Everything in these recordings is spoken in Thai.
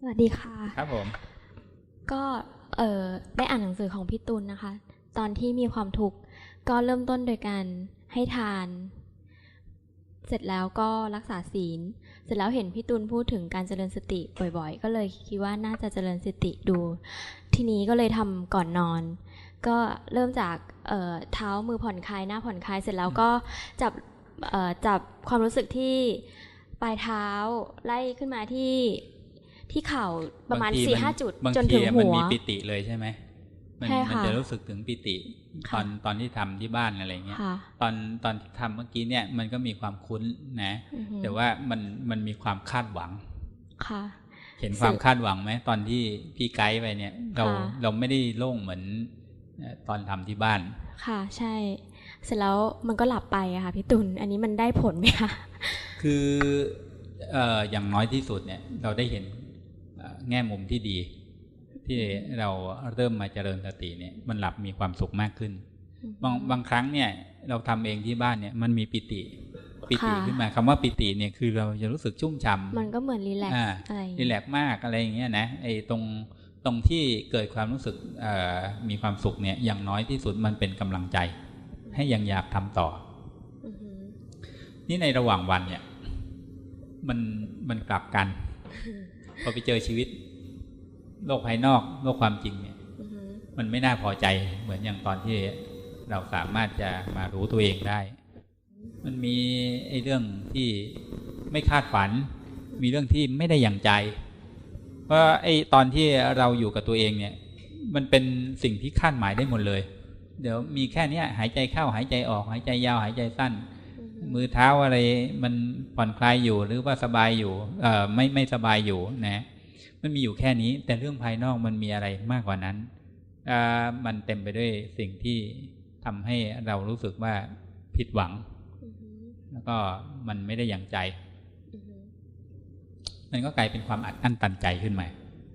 สวัสดีค่ะ ครับผม ก็เออได้อ่านหนังสือของพี่ตุลนะคะ ตอนที่มีความทุกข์ก็เริ่มต้นโดยการให้ทาน เสร็จแล้วก็รักษาศีล เสร็จแล้วเห็นพี่ตุลพูดถึงการเจริญสติบ่อยๆ ก็เลยคิดว่าน่าจะเจริญสติดู ทีนี้ก็เลยทำก่อนนอน ก็เริ่มจากเอ่อเท้ามือผ่อนคลายหน้าผ่อนคลายเสร็จแล้วก็จับเอ่อจับความรู้สึกที่ปลายเท้าไล่ขึ้นมาที่ ที่เข่าประมาณบงทีสี่นห้าจุดบางจนทีถึงอะหัมันวมีปิติเลยใช่ไหมมัใช่มัค่ะจะรู้สึกถึงปิติตค่ะอนตอนที่ทำที่บ้านอะไรเงี้ยค่ะตอนตอนที่ทำเมื่อกี้เนี่ยมันก็มีความคุ้นนะอือฮึแต่ว่ามันมันมีความคาดหวังค่ะเห็นซึ่งความคาดหวังไหมตอนที่พี่ไกด์ไปเนี่ย เราค่ะเราไม่ได้โล่งเหมือนเอ่อตอนทำที่บ้าน ค่ะใช่ เสร็จแล้วมันก็หลับไปอะค่ะพี่ตุลอันนี้มันได้ผลไหมคะคือเอ่ออย่างน้อยที่สุดเนี่ย เราได้เห็นเอ่อ แง่มุมที่ดี ที่เราเริ่มมาเจริญสติเนี่ยมันหลับมีความสุขมากขึ้น บางบางครั้งเนี่ยเราทำเองที่บ้านเนี่ยมันมีปิติปิติค่ะขึ้นมาคำว่าปิติเนี่ยคือเราจะรู้สึกชุ่มฉ่ำมันก็เหมือนรีแลกอ่าซ์อะไรอย่างรีเงี้ยแลกซ์มากอะไรอย่างเงี้ยนะไอ้ตรงตรงที่เกิดความรู้สึกเอ่อมีความสุขเนี่ยอย่างน้อยที่สุดมันเป็นกำลังใจ ให้ยังอยากทำต่ออือฮึนี่ในระหว่างวันเนี่ย มันมันกลับกัน พอไปเจอชีวิต โลกภายนอกโลกความจริงเนี่ยมันไม่น่าพอใจเหมือนอย่างตอนที่เราสามารถจะมารู้ตัวเองได้ มันมีไอ้เรื่องที่ไม่คาดฝัน มีเรื่องที่ไม่ได้อย่างใจเพราะไอ้ตอนที่เราอยู่กับตัวเองเนี่ย มันเป็นสิ่งที่คาดหมายได้หมดเลย เดี๋ยวมีแค่นี้หายใจเข้าหายใจออก หายใจยาวหายใจสั้น มือเท้าอะไรมันผ่อนคลายอยู่หรือว่าสบายอยู่ เอ่อไม่ไม่สบายอยู่นะมันมีอยู่แค่นี้ แต่เรื่องภายนอกมันมีอะไรมากกว่านั้นอ่ามันเต็มไปด้วยสิ่งที่ทำให้เรารู้สึกว่าผิดหวังอือฮึแล้วก็มันไม่ได้อย่างใจอือฮึมันก็กลายเป็นความอัดอั้นตันใจขึ้นมา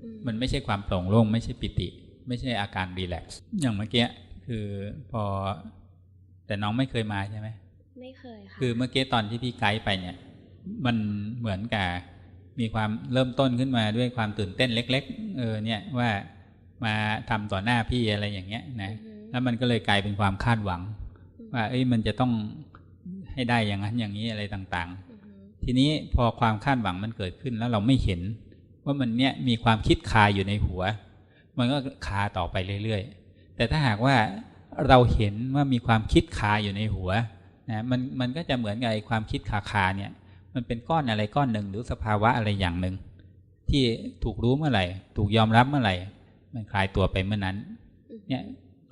อืมมันไม่ใช่ความโปร่งโล่งไม่ใช่ปิติ ไม่ใช่อาการรีแลกซ์อย่างเมื่อกี้คือพอแต่น้องไม่เคยมาใช่ไหม ไม่เคยค่ะคือเมื่อกี้ตอนที่พี่ไกด์ไปเนี่ย มันเหมือนกับมีความเริ่มต้นขึ้นมาด้วยความตื่นเต้นเล็ก ๆ เออเนี่ยว่ามาทำต่อหน้าพี่อะไรอย่างเงี้ยนะอือฮึแล้วมันก็เลยกลายเป็นความคาดหวังอืมว่าเอ้ยมันจะต้องให้ได้อย่างนั้นอย่างนี้อะไรต่างอือฮึๆทีนี้พอความคาดหวังมันเกิดขึ้นแล้วเราไม่เห็น ว่ามันเนี่ยมีความคิดคาอยู่ในหัว มันก็คาต่อไปเรื่อยๆ แต่ถ้าหากว่าเราเห็นว่ามีความคิดคาอยู่ในหัว นะมันมันก็จะเหมือนกับไอ้ความคิดคาคาๆเนี่ย มันเป็นก้อนอะไรก้อนหนึ่งหรือสภาวะอะไรอย่างหนึ่ง ที่ถูกรู้เมื่อไหร่ ถูกยอมรับเมื่อไหร่ มันคลายตัวไปเมื่อนั้นอือฮึเนี่ย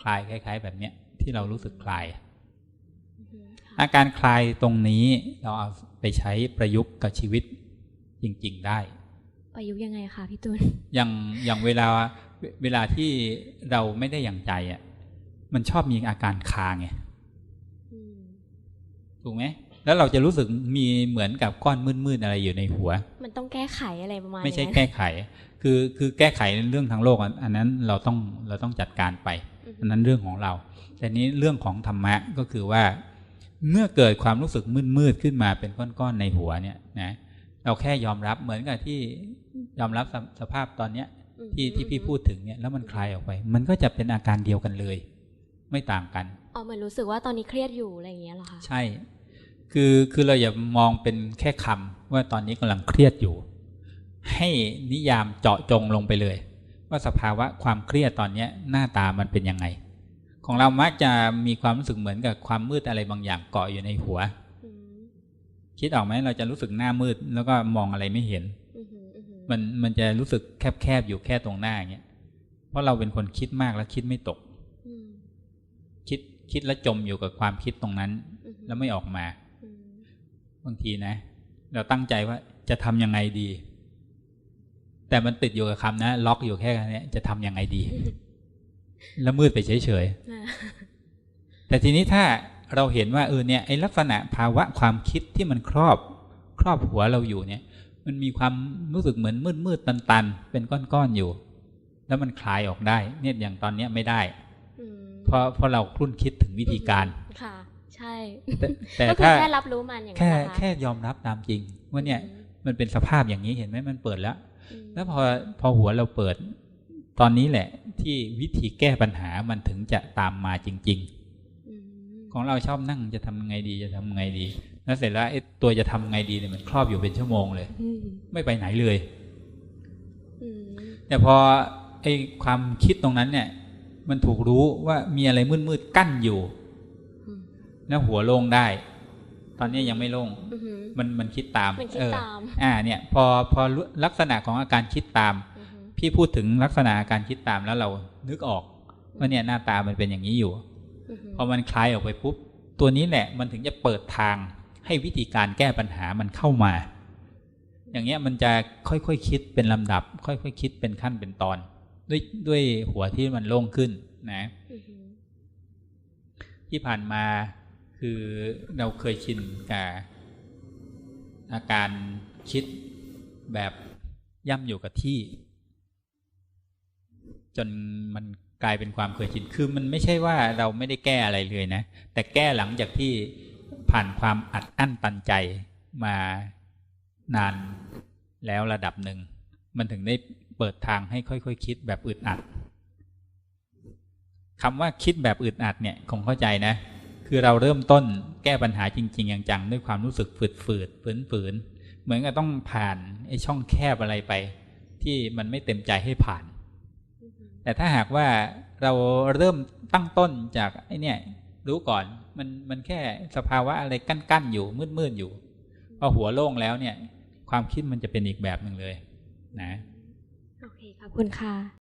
คลายคล้าย ๆ แบบเนี้ยที่เรารู้สึกคลายอือฮึอาการคลายตรงนี้เราเอาไปใช้ประยุกต์กับชีวิตจริง ๆ ได้ ประยุกต์ยังไงคะพี่ตุลอย่างอย่างเวลาเวลาที่เราไม่ได้อย่างใจอะมันชอบมีอาการคาไงอืม ถูกไหมแล้วเราจะรู้สึกมีเหมือนกับก้อนมืดๆอะไรอยู่ในหัว มันต้องแก้ไขอะไรประมาณไม่ใช่อย่างนั้นแก้ไข คือคือแก้ไขเรื่องทางโลกอันอันนั้นเราต้องเราต้องจัดการไปอือฮึอันนั้นเรื่องของเรา แต่นี้เรื่องของธรรมะก็คือว่า เมื่อเกิดความรู้สึกมืดๆขึ้นมาเป็นก้อนๆในหัวเนี่ยนะเราแค่ยอมรับเหมือนกับที่ยอมรับสสภาพตอนเนี้ยอือฮึที่ที่พี่พูดถึงเนี่ยแล้วมันคลายออกไป มันก็จะเป็นอาการเดียวกันเลย ไม่ต่างกัน อ๋อเหมือนรู้สึกว่าตอนนี้เครียดอยู่อะไรอย่างเงี้ยเหรอคะใช่ คือคือเราอย่ามองเป็นแค่คำว่าตอนนี้กำลังเครียดอยู่ ให้นิยามเจาะจงลงไปเลย ว่าสภาวะความเครียดตอนเนี้ยหน้าตามันเป็นยังไง ของเรามักจะมีความรู้สึกเหมือนกับความมืดอะไรบางอย่างเกาะอยู่ในหัวอืมคิดออกไหมเราจะรู้สึกหน้ามืด แล้วก็มองอะไรไม่เห็นอือฮึอือฮึมันมันจะรู้สึกแคบๆอยู่แค่ตรงหน้าอย่างเงี้ยเพราะเราเป็นคนคิดมากแล้วคิดไม่ตกอืมคิด คิดแล้วจมอยู่กับความคิดตรงนั้นอือฮึแล้วไม่ออกมาอืมบางทีนะ เราตั้งใจว่าจะทำยังไงดี แต่มันติดอยู่กับคำนะ ล็อกอยู่แค่เนี้ยจะทำยังไงดี แล้วมืดไปเฉยอ่าๆแต่ทีนี้ถ้าเราเห็นว่าเออเนี่ยไอ้ลักษณะภาวะความคิดที่มันครอบ ครอบหัวเราอยู่เนี่ย มันมีความรู้สึกเหมือนมืดมืดตันตันๆเป็นก้อนๆอยู่ แล้วมันคลายออกได้ เนี่ยอย่างตอนเนี้ยไม่ได้อืม เพราะเพราะเราครุ่นคิดถึงวิธีการค่ะ ใช่ แต่แต่ก็คือถ้าแค่รับรู้มันอย่างนั้นแค่เหรอคะแค่ยอมรับตามจริงว่าเนี่ยอืมมันเป็นสภาพอย่างนี้เห็นไหมมันเปิดแล้ว แล้วพอพอหัวเราเปิด ตอนนี้แหละ ที่วิธีแก้ปัญหามันถึงจะตามมาจริงอืมๆของเราชอบนั่งจะทำไงดีจะทำไงดี แล้วเสร็จแล้วไอ้ตัวจะทำไงดีเนี่ยมันครอบอยู่เป็นชั่วโมงเลยอืมไม่ไปไหนเลยอืมแต่พอไอ้ความคิดตรงนั้นเนี่ย มันถูกรู้ว่ามีอะไรมืดๆกั้นอยู่อืมแล้วหัวโล่งได้ ตอนนี้ยังไม่โล่งอือหือมันมันคิดตามมันคิดเออตามอ่า เนี่ย พอพอรู้ลักษณะของอาการคิดตามอือหือพี่พูดถึงลักษณะอาการคิดตามแล้วเรานึกออกว่าเนี่ยหน้าตามันเป็นอย่างนี้อยู่อือหือพอมันคลายออกไปปุ๊บตัวนี้แหละ มันถึงจะเปิดทางให้วิธีการแก้ปัญหามันเข้ามา อย่างเงี้ยมันจะค่อยๆคคิดเป็นลำดับ ค่อยๆคคิดเป็นขั้นเป็นตอน ด้วยด้วยหัวที่มันโล่งขึ้นนะอือหือที่ผ่านมาคือเราเคยชินกับอาการคิดแบบย่ำอยู่กับที่ จนมันกลายเป็นความเคยชินคือมันไม่ใช่ว่าเราไม่ได้แก้อะไรเลยนะ แต่แก้หลังจากที่ผ่านความอัดอั้นตันใจมานานแล้วระดับหนึ่ง มันถึงได้ เปิดทางให้ค่อยๆคคิดแบบอึดอัดคำว่าคิดแบบอึดอัดเนี่ยคงเข้าใจนะ คือเราเริ่มต้นแก้ปัญหาจริงๆจังๆด้วยความรู้สึกฝืดๆฝืนๆเหมือนกับต้องผ่านไอ้ช่องแคบอะไรไป ที่มันไม่เต็มใจให้ผ่าน แต่ถ้าหากว่าเราเริ่มตั้งต้นจากไอ้เนี่ยรู้ก่อนมันมันแค่สภาวะอะไรกั้นๆอยู่มืดๆอยู่พอหัวโล่งแล้วเนี่ย ความคิดมันจะเป็นอีกแบบหนึ่งเลย นะ ขอบคุณค่ะ